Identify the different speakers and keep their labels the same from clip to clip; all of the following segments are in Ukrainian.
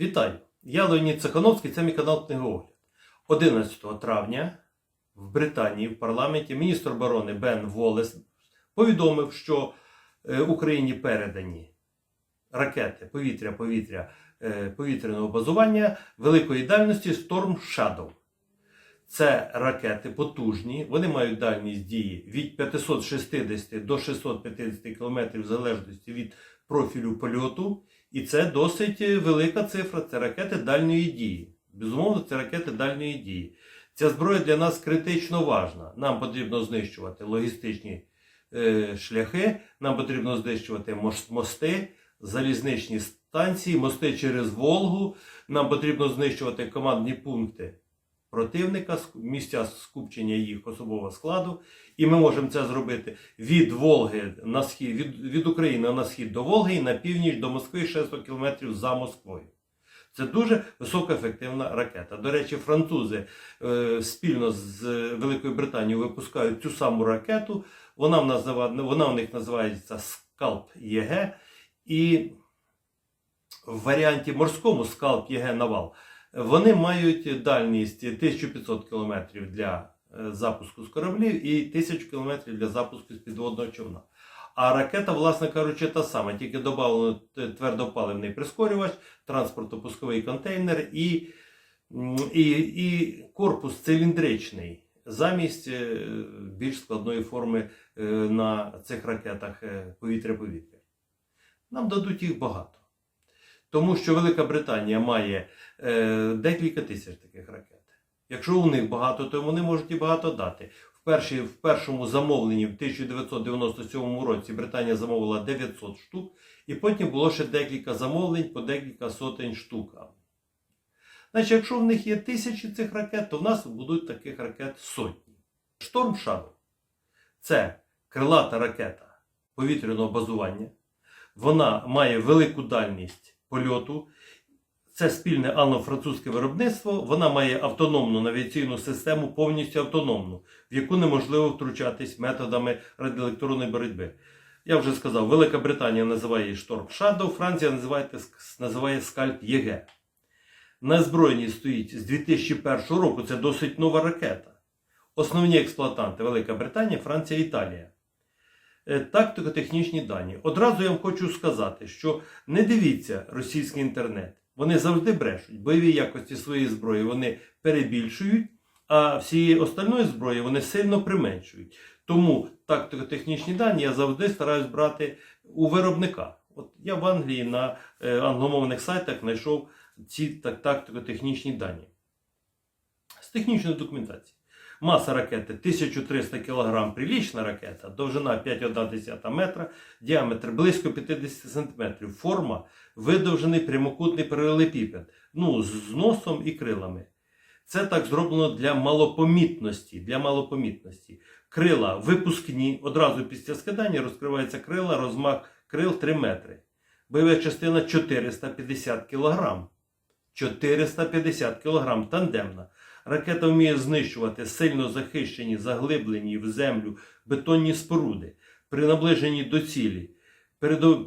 Speaker 1: Вітаю! Я Леонід Цехановський, це мій канал Книгоогляд. 11 травня в Британії в парламенті міністр оборони Бен Волес повідомив, що е, Україні передані ракети повітря-повітря е, повітряного базування великої дальності Storm Shadow. Це ракети потужні, вони мають дальність дії від 560 до 650 км в залежності від профілю польоту. І це досить велика цифра. Це ракети дальньої дії. Безумовно, це ракети дальньої дії. Ця зброя для нас критично важна. Нам потрібно знищувати логістичні е, шляхи, нам потрібно знищувати мости, залізничні станції, мости через Волгу. Нам потрібно знищувати командні пункти противника, місця скупчення їх особового складу. І ми можемо це зробити від Волги на схід, від, від України на схід до Волги і на північ до Москви 600 кілометрів за Москвою. Це дуже високоефективна ракета. До речі, французи е, спільно з е, Великою Британією випускають цю саму ракету. Вона в, нас, вона у них називається Скалп ЄГ. І в варіанті морському Скалп ЄГ Навал вони мають дальність 1500 км для е, запуску з кораблів і 1000 км для запуску з підводного човна. А ракета, власне кажучи, та сама, тільки додано твердопаливний прискорювач, транспортопусковий контейнер і, і, і корпус циліндричний замість е, більш складної форми е, на цих ракетах повітря-повітря. Нам дадуть їх багато. Тому що Велика Британія має е, декілька тисяч таких ракет. Якщо у них багато, то вони можуть і багато дати. В, першій, в першому замовленні в 1997 році Британія замовила 900 штук, і потім було ще декілька замовлень по декілька сотень штук. Значить, якщо в них є тисячі цих ракет, то в нас будуть таких ракет сотні. Шторм Shadow – це крилата ракета повітряного базування. Вона має велику дальність польоту. Це спільне англо-французьке виробництво. Вона має автономну навігаційну систему, повністю автономну, в яку неможливо втручатись методами радіоелектронної боротьби. Я вже сказав, Велика Британія називає її Шторм Shadow, Франція називає, називає Скальп ЄГ. На озброєнні стоїть з 2001 року, це досить нова ракета. Основні експлуатанти Велика Британія, Франція, Італія. Е, Тактико-технічні дані. Одразу я вам хочу сказати, що не дивіться російський інтернет. Вони завжди брешуть. Бойові якості своєї зброї вони перебільшують, а всієї остальної зброї вони сильно применшують. Тому тактико-технічні дані я завжди стараюсь брати у виробника. От я в Англії на е, англомовних сайтах знайшов ці тактико-технічні дані. З технічної документації. Маса ракети 1300 кг прилічна ракета, довжина 5,1 метра, діаметр близько 50 см, форма видовжений прямокутний паралелепіпед, ну, з носом і крилами. Це так зроблено для малопомітності. Для малопомітності. Крила випускні, одразу після скидання розкриваються крила, розмах крил 3 метри. Бойова частина 450 кг. 450 кг тандемна. Ракета вміє знищувати сильно захищені, заглиблені в землю бетонні споруди. При наближенні до цілі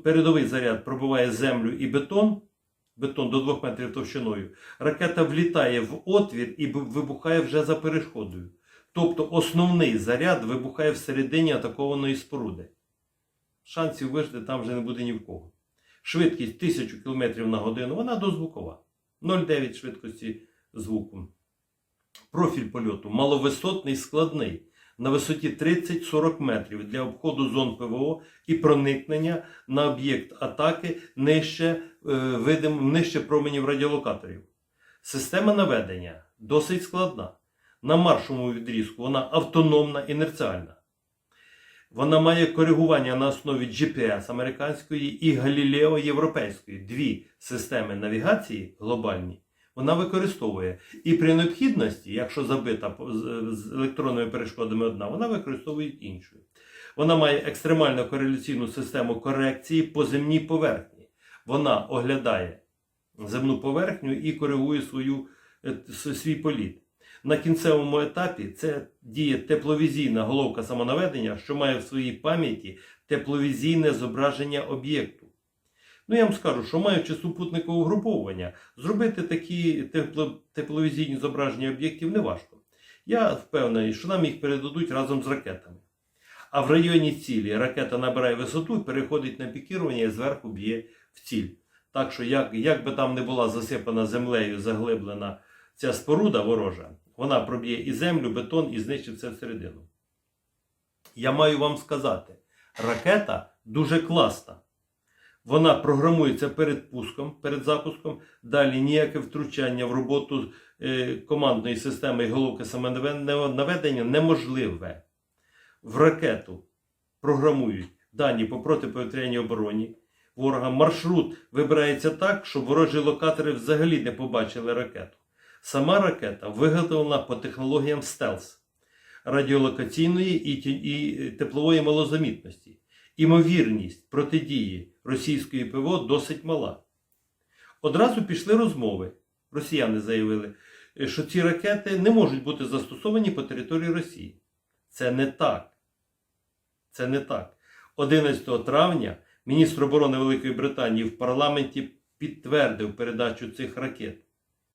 Speaker 1: передовий заряд пробиває землю і бетон, бетон до 2 метрів товщиною. Ракета влітає в отвір і вибухає вже за перешкодою. Тобто основний заряд вибухає всередині атакованої споруди. Шансів вижити там вже не буде ні в кого. Швидкість 1000 км на годину, вона дозвукова. 0,9 швидкості звуку. Профіль польоту маловисотний, складний, на висоті 30-40 метрів для обходу зон ПВО і проникнення на об'єкт атаки нижче, е, видим, нижче променів радіолокаторів. Система наведення досить складна. На маршовому відрізку вона автономна інерціальна. Вона має коригування на основі GPS американської і Галілео європейської. Дві системи навігації глобальні вона використовує. І при необхідності, якщо забита з електронними перешкодами одна, вона використовує іншу. Вона має екстремальну кореляційну систему корекції по земній поверхні. Вона оглядає земну поверхню і коригує свою, е, свій політ. На кінцевому етапі це діє тепловізійна головка самонаведення, що має в своїй пам'яті тепловізійне зображення об'єкту. Ну я вам скажу, що маючи супутникове угруповування, зробити такі тепло, тепловізійні зображення об'єктів неважко. Я впевнений, що нам їх передадуть разом з ракетами. А в районі цілі ракета набирає висоту, переходить на пікірування і зверху б'є в ціль. Так що, як, як би там не була засипана землею, заглиблена ця споруда ворожа, вона проб'є і землю, бетон і знищить це всередину. Я маю вам сказати, ракета дуже класна. Вона програмується перед пуском, перед запуском. Далі ніяке втручання в роботу е, командної системи і головки самонаведення неможливе. В ракету програмують дані по протиповітряній обороні. Ворога маршрут вибирається так, щоб ворожі локатори взагалі не побачили ракету. Сама ракета виготовлена по технологіям стелс радіолокаційної і теплової малозамітності. Імовірність протидії російської ПВО досить мала. Одразу пішли розмови. Росіяни заявили, що ці ракети не можуть бути застосовані по території Росії. Це не так. Це не так. 11 травня міністр оборони Великої Британії в парламенті підтвердив передачу цих ракет.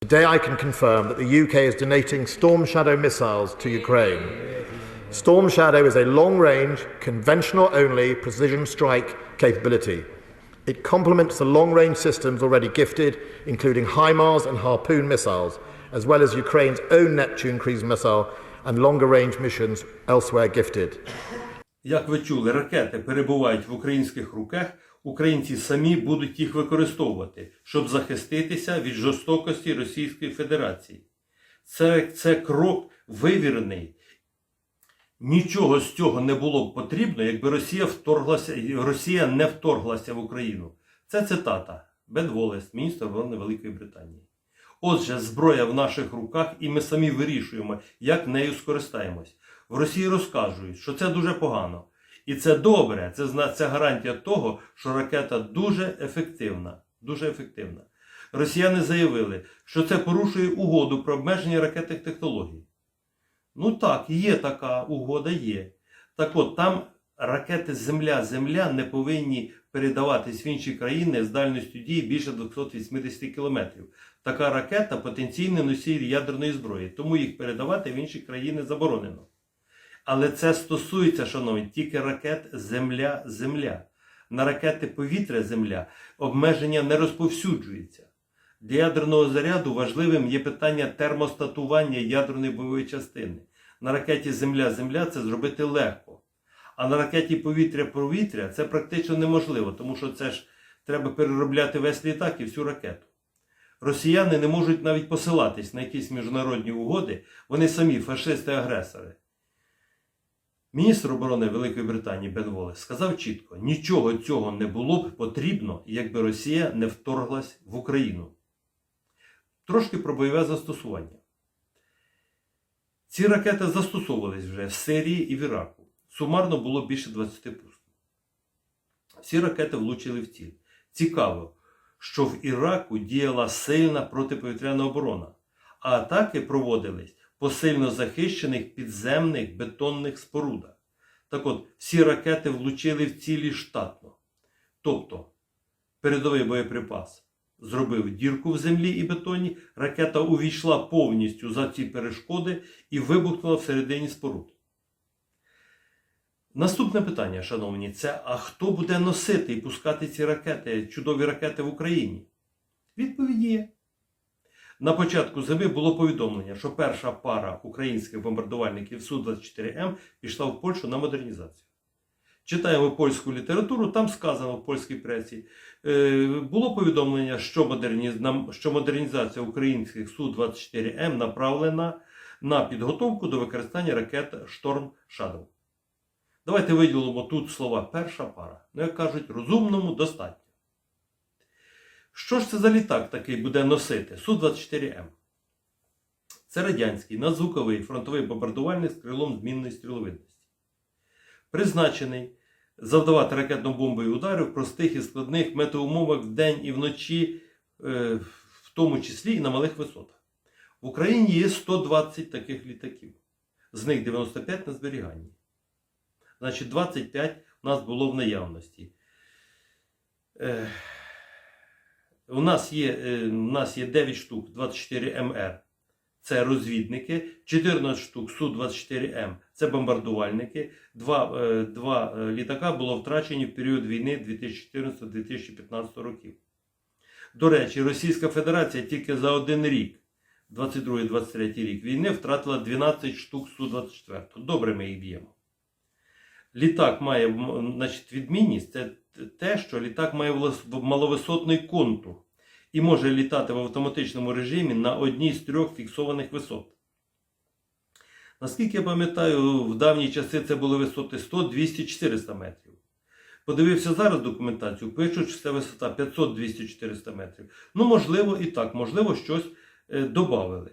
Speaker 2: Today, I can confirm that the UK is donating Storm Shadow missiles to Ukraine. Storm Shadow is a long range, conventional only precision strike capability. It complements the long range systems already gifted, including HIMARS and Harpoon missiles, as well as Ukraine's own Neptune cruise missile and longer range missions elsewhere gifted.
Speaker 1: Як ви чули, ракети перебувають в українських руках, українці самі будуть їх використовувати, щоб захиститися від жорстокості Російської Федерації. Це, це крок вивірений. Нічого з цього не було б потрібно, якби Росія вторглася, Росія не вторглася в Україну. Це цитата Бен Волес, міністр оборони Великої Британії. Отже, зброя в наших руках, і ми самі вирішуємо, як нею скористаємось. В Росії розказують, що це дуже погано. І це добре, це, це гарантія того, що ракета дуже ефективна. Дуже ефективна. Росіяни заявили, що це порушує угоду про обмеження ракетних технологій. Ну так, є така угода, є. Так от, там ракети Земля-Земля не повинні передаватись в інші країни з дальністю дії більше 280 км. Така ракета потенційний носій ядерної зброї, тому їх передавати в інші країни заборонено. Але це стосується, шановні, тільки ракет Земля-Земля. На ракети повітря-Земля обмеження не розповсюджується. Для ядерного заряду важливим є питання термостатування ядерної бойової частини. На ракеті Земля-Земля це зробити легко. А на ракеті повітря-повітря це практично неможливо, тому що це ж треба переробляти весь літак і всю ракету. Росіяни не можуть навіть посилатись на якісь міжнародні угоди, вони самі фашисти-агресори. Міністр оборони Великої Британії Бен Волес сказав чітко: нічого цього не було б потрібно, якби Росія не вторглась в Україну. Трошки про бойове застосування. Ці ракети застосовувались вже в Сирії і в Іраку. Сумарно було більше 20 пусків. Всі ракети влучили в ціль. Цікаво, що в Іраку діяла сильна протиповітряна оборона, а атаки проводились по сильно захищених підземних бетонних спорудах. Так от, всі ракети влучили в цілі штатно. Тобто, передовий боєприпас зробив дірку в землі і бетоні, ракета увійшла повністю за ці перешкоди і вибухнула всередині споруд. Наступне питання, шановні, це а хто буде носити і пускати ці ракети, чудові ракети в Україні? Відповідь є. На початку зими було повідомлення, що перша пара українських бомбардувальників Су-24М пішла в Польщу на модернізацію. Читаємо польську літературу, там сказано в польській пресі. е, Було повідомлення, що, модерні- що модернізація українських Су-24М направлена на підготовку до використання ракет Шторм Shadow. Давайте виділимо тут слова перша пара. Ну, як кажуть, розумному достатньо. Що ж це за літак такий буде носити? Су-24М. Це радянський надзвуковий фронтовий бомбардувальник з крилом змінної стріловидності. Призначений завдавати ракетно-бомбові удари в простих і складних метеоумовах вдень і вночі, е, в тому числі і на малих висотах. В Україні є 120 таких літаків. З них 95 на зберіганні. Значить, 25 у нас було в наявності. Е, У нас є, е, у нас є 9 штук 24 МР. Це розвідники, 14 штук Су-24М це бомбардувальники. Два, е, два е, літака було втрачені в період війни 2014-2015 років. До речі, Російська Федерація тільки за один рік, 22-23 рік війни, втратила 12 штук Су-24. Добре ми їх б'ємо. Літак має значить, відмінність це те, що літак має маловисотний контур і може літати в автоматичному режимі на одній з трьох фіксованих висот. Наскільки я пам'ятаю, в давні часи це були висоти 100, 200, 400 метрів. Подивився зараз документацію, пишуть, що це висота 500, 200, 400 метрів. Ну, можливо, і так, можливо, щось е, додали.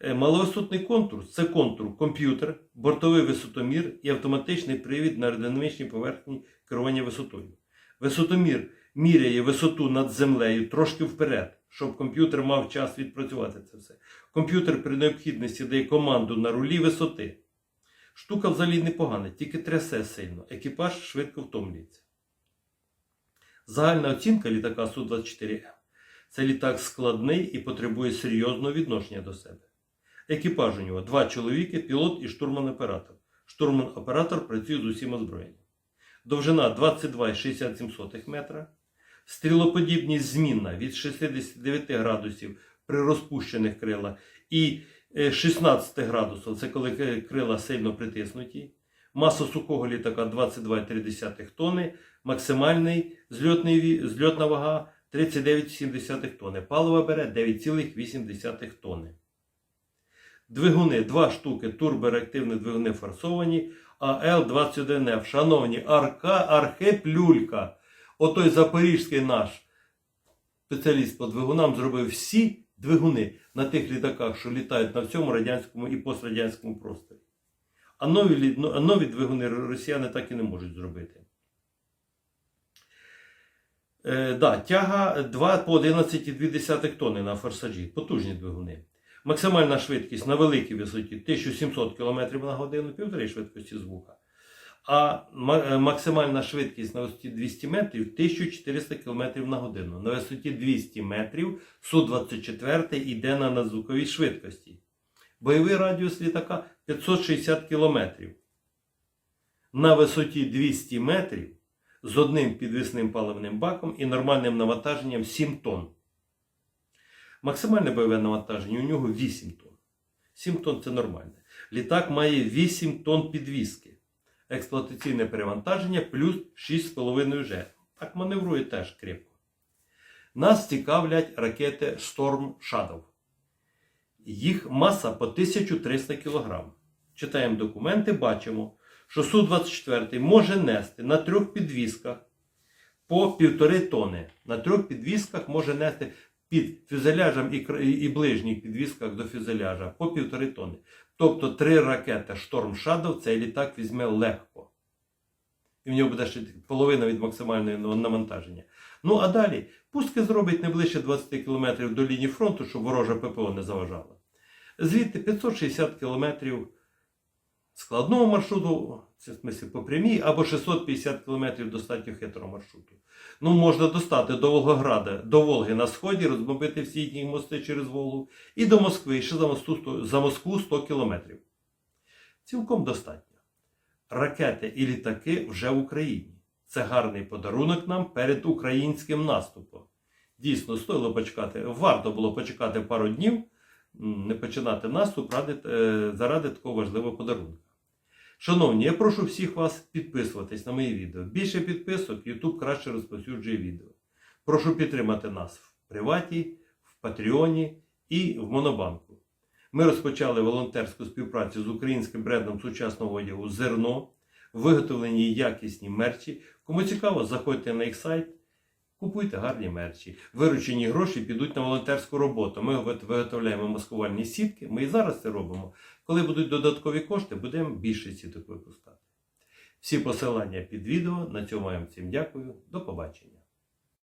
Speaker 1: Е, Маловисотний контур це контур, комп'ютер, бортовий висотомір і автоматичний привід на аеродинамічній поверхні керування висотою. Висотомір міряє висоту над землею трошки вперед, щоб комп'ютер мав час відпрацювати це все. Комп'ютер при необхідності дає команду на рулі висоти. Штука взагалі непогана, тільки трясе сильно, екіпаж швидко втомлюється. Загальна оцінка літака Су-24М це літак складний і потребує серйозного відношення до себе. Екіпаж у нього два чоловіки, пілот і штурман-оператор. Штурман-оператор працює з усім озброєнням. Довжина 22,67 метра. Стрілоподібність змінна від 69 градусів при розпущених крилах і е, 16 градусів це коли крила сильно притиснуті. Маса сухого літака 22,3 тонни, максимальний зльотний, зльотна вага 39,7 тонни. Паливо бере 9,8 тонни. Двигуни, два штуки турбореактивні двигуни форсовані, а Л-21Ф. Шановні, арка, люлька. Отой запорізький наш спеціаліст по двигунам зробив всі двигуни на тих літаках, що літають на всьому радянському і пострадянському просторі. А нові, ну, нові двигуни росіяни так і не можуть зробити. Е, да, тяга 2 по 11,2 тонни на форсажі. Потужні двигуни. Максимальна швидкість на великій висоті 1700 км на годину, півтори швидкості звука. А е, максимальна швидкість на висоті 200 метрів 1400 км на годину. На висоті 200 метрів Су-24 йде на надзвуковій швидкості. Бойовий радіус літака 560 км. На висоті 200 метрів з одним підвісним паливним баком і нормальним навантаженням 7 тонн. Максимальне бойове навантаження у нього 8 тонн. 7 тонн це нормальне. Літак має 8 тонн підвіски. Експлуатаційне перевантаження плюс 6,5 G. Так маневрує теж крепко. Нас цікавлять ракети Storm Shadow. Їх маса по 1300 кг. Читаємо документи, бачимо, що Су-24 може нести на трьох підвісках по півтори тони. На трьох підвісках може нести під фюзеляжем і ближніх підвісках до фюзеляжа по півтори тони. Тобто три ракети Шторм Shadow цей літак візьме легко. І в нього буде ще половина від максимального навантаження. Ну а далі пустки зробить не ближче 20 км до лінії фронту, щоб ворожа ППО не заважала. Звідти 560 км складного маршруту, це в смислі по прямій, або 650 км достатньо хитрого маршруту. Ну, можна достати до Волгограда, до Волги на сході, розбомбити всі їхні мости через Волгу, і до Москви, ще за, мосту, за Москву 100 кілометрів. Цілком достатньо. Ракети і літаки вже в Україні. Це гарний подарунок нам перед українським наступом. Дійсно, стоїло почекати, варто було почекати пару днів, не починати наступ е, заради такого важливого подарунка. Шановні, я прошу всіх вас підписуватись на мої відео. Більше підписок, YouTube краще розповсюджує відео. Прошу підтримати нас в Приваті, в Патреоні і в Монобанку. Ми розпочали волонтерську співпрацю з українським брендом сучасного одягу Зерно, виготовлені якісні мерчі. Кому цікаво, заходьте на їх сайт, купуйте гарні мерчі. Виручені гроші підуть на волонтерську роботу. Ми виготовляємо маскувальні сітки. Ми і зараз це робимо. Коли будуть додаткові кошти, будемо більше сіток випускати. Всі посилання під відео. На цьому я вам всім дякую. До побачення.